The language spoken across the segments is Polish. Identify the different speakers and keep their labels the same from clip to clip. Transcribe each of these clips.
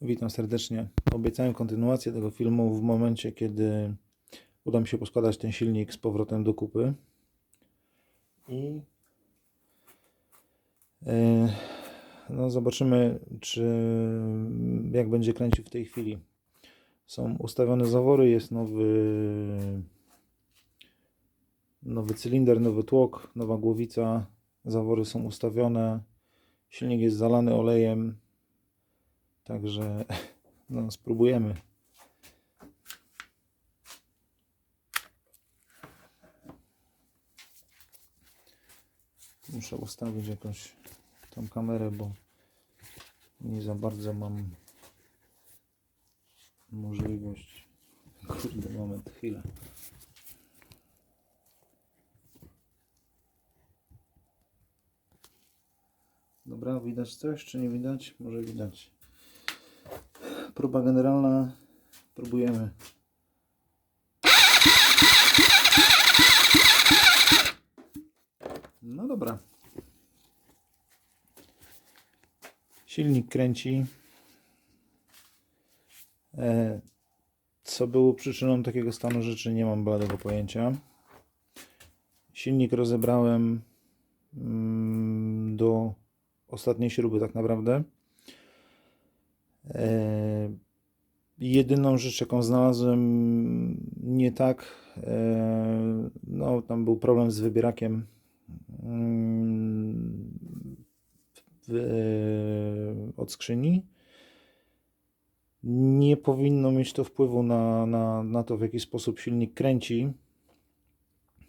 Speaker 1: Witam serdecznie. Obiecałem kontynuację tego filmu w momencie, kiedy uda mi się poskładać ten silnik z powrotem do kupy. I e, no zobaczymy, czy jak będzie kręcił w tej chwili. Są ustawione zawory, jest nowy nowy cylinder, nowy tłok, nowa głowica. Zawory są ustawione. Silnik jest zalany olejem. Także no, spróbujemy. Muszę ustawić jakąś tą kamerę, bo nie za bardzo mam możliwość. Kurde, moment, chwilę. Dobra, widać coś, czy nie widać? Może widać. Próba generalna. Próbujemy. No dobra. Silnik kręci. E, Co było przyczyną takiego stanu rzeczy, nie mam bladego pojęcia. Silnik rozebrałem mm, do ostatniej śruby, tak naprawdę. E, Jedyną rzecz, jaką znalazłem nie tak, e, no tam był problem z wybierakiem mm, e, od skrzyni. Nie powinno mieć to wpływu na, na, na to, w jaki sposób silnik kręci.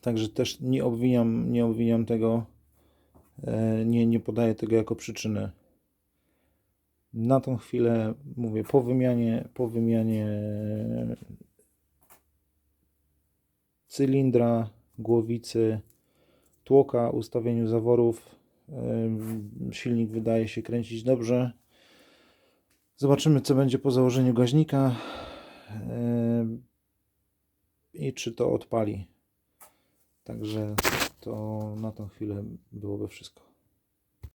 Speaker 1: Także też nie obwiniam, nie obwiniam tego, nie, nie podaję tego jako przyczyny na tą chwilę mówię po wymianie, po wymianie cylindra, głowicy, tłoka, ustawieniu zaworów. Silnik wydaje się kręcić dobrze. Zobaczymy, co będzie po założeniu gaźnika i czy to odpali. Także to na tą chwilę byłoby wszystko.